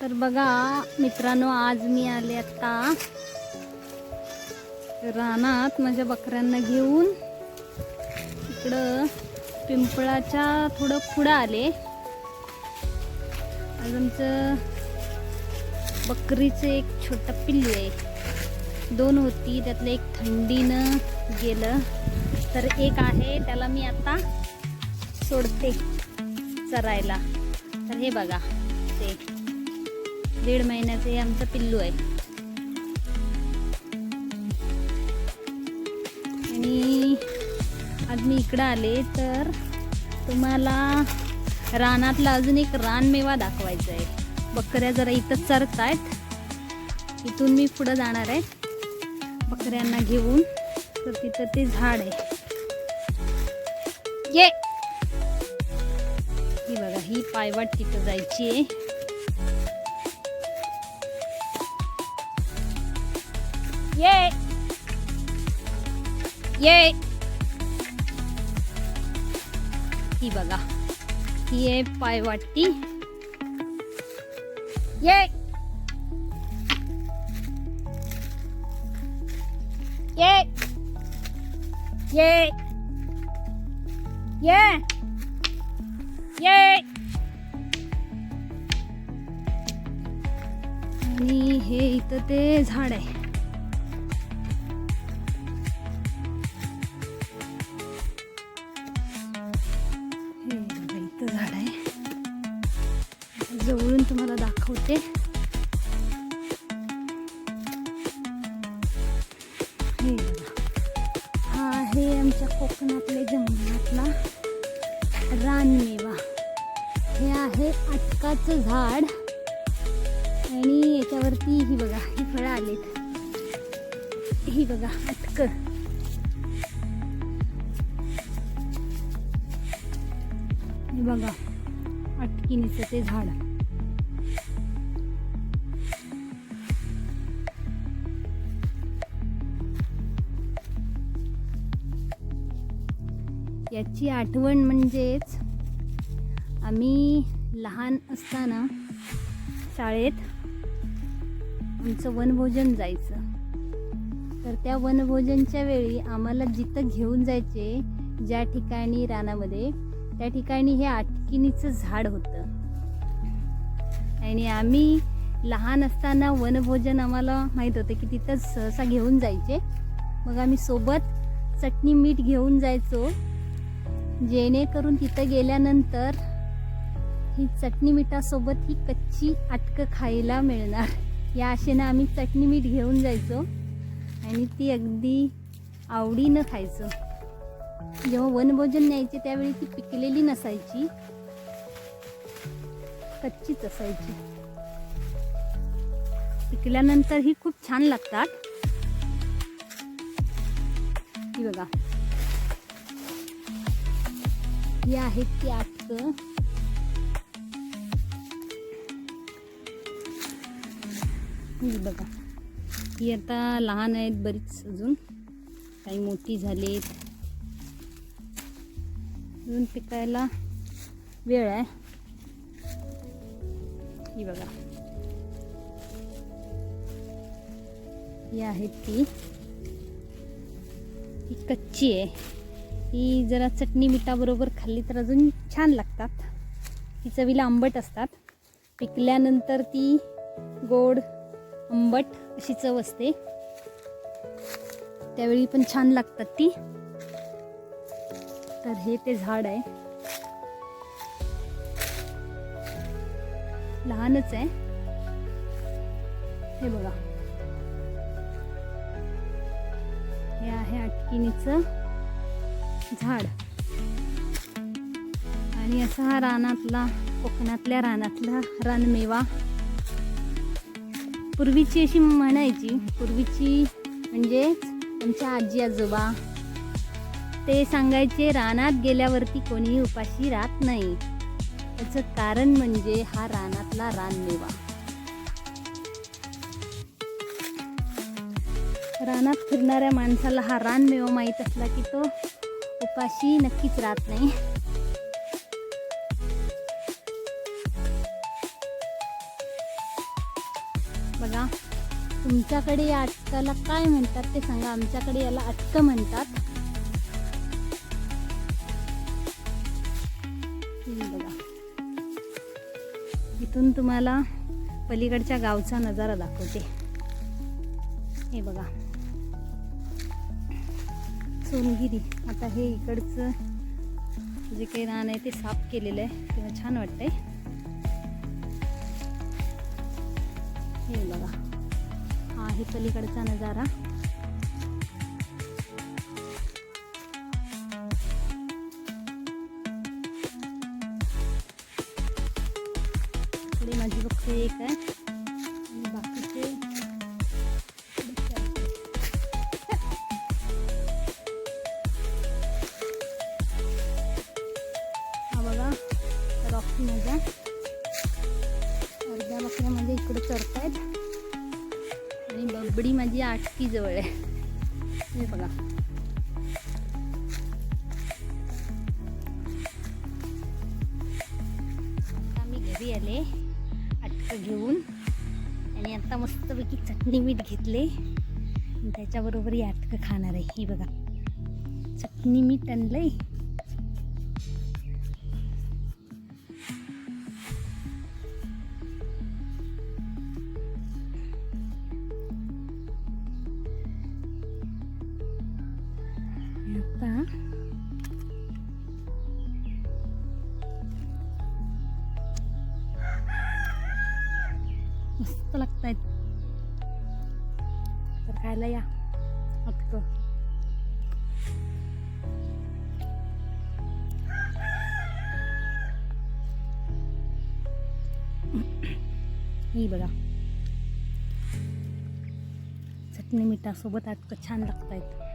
तर बघा मित्रांनो आज मी आले आता रानात माझ्या बकऱ्यांना घेऊन. इकडं पिंपळाच्या थोडं पुढं आले. आज आमचं बकरीचं एक छोटं पिल्लू आहे. दोन होती त्यातलं एक थंडीनं गेलं. तर एक आहे त्याला मी आता सोडते चरायला. तर हे बघा ते. दीड महिन्याचे हे आमचं पिल्लू आहे. आणि आज मी इकडं आले तर तुम्हाला रानातला अजून एक रानमेवा दाखवायचा आहे. बकऱ्या जरा इथं चरत आहेत इथून मी पुढं जाणार आहे. बकऱ्यांना घेऊन. तर तिथं ते झाड आहे. ये! ही बघा ही पायवाट तिथं जायची आहे. ये ये ही बघा ही आहे पायवाटी ये ये ये ये ये आणि हे इथं ते झाड आहे. जवळून तुम्हाला दाखवते. हे हा आहे आमच्या कोकणातल्या जंगलातला रानमेवा हे आहे अटकाचं झाड. आणि याच्यावरती ही बघा ही फळं आलीत. ही बघा अटक हे बघा अटकिनीचं ते झाड. याची आठवण म्हणजेच आम्ही लहान असताना शाळेत आमचं वनभोजन जायचं. तर त्या वनभोजनच्या वेळी आम्हाला जिथं घेऊन जायचे ज्या ठिकाणी रानामध्ये त्या ठिकाणी हे आटकिनीचं झाड होतं. आणि आम्ही लहान असताना वनभोजन आम्हाला माहीत होतं की तिथंच सहसा घेऊन जायचे. मग आम्ही सोबत चटणी मीठ घेऊन जायचो. जेणेकरून तिथं गेल्यानंतर ही चटणी मिठासोबत ही कच्ची अटकं खायला मिळणार. या आशेनं आम्ही चटणी मीठ घेऊन जायचो आणि ती अगदी आवडीनं खायचो. जेव्हा वनभोजन न्यायचे त्यावेळी ती पिकलेली नसायची कच्चीच असायची. पिकल्यानंतर ही खूप छान लागतात. ही बघा. ही आहेत ती आजचं. बघा. ही आता लहान आहेत बरीच अजून. काही मोठी झालीत. अजून पिकायला वेळ आहे. ही बघा. ही आहेत ती. ही कच्ची आहे. ही जरा चटणी मिठाबरोबर खाल्ली तर अजून छान लागतात. ती चवीला आंबट असतात. पिकल्यानंतर ती गोड आंबट अशी चव असते. त्यावेळी पण छान लागतात ती. तर हे ते झाड आहे. लहानच आहे. हे बघा. हे आहे अटकिनीचं झाड. आणि असा हा रानातला कोकणातल्या रानातला रानमेवा पूर्वीची अशी म्हणायची पूर्वीची म्हणजे आमच्या आजी आजोबा. ते सांगायचे रानात गेल्यावरती कोणीही उपाशी राहत नाही. त्याचं कारण म्हणजे हा रानातला रानमेवा रानात फिरणाऱ्या माणसाला हा रानमेवा माहीत असला की तो उपाशी नक्कीच राहत नाही. बघा तुमच्याकडे या अटकाला काय म्हणतात ते सांगा. आमच्याकडे याला अटकं म्हणतात. बघा. इथून तुम्हाला पलीकडच्या गावचा नजारा दाखवते. हे बघा. सोनगिरी. आता हे इकडचं जे काही रान आहे ते साफ केलेलं आहे. तेव्हा छान वाटतंय. हे बघा. हा आहे पलीकडचा नजारा. माझी बक्षी एक आहे. माझ्या अर्ध्या बकऱ्या माझ्या इकडे चरतायत आणि बबडी माझी आटकी जवळ आहे. हे बघा. आता मी घरी आले. अटकं घेऊन. आणि आता मस्तपैकी चटणी मीठ घेतले. त्याच्याबरोबर ही अटकं खाणार आहे. ही बघा. चटणी मीठ आणलं आहे मस्त लागतायत. तर खायला या. फक्त ही बघा. चटणी मिठासोबत आटकं छान लागतायत.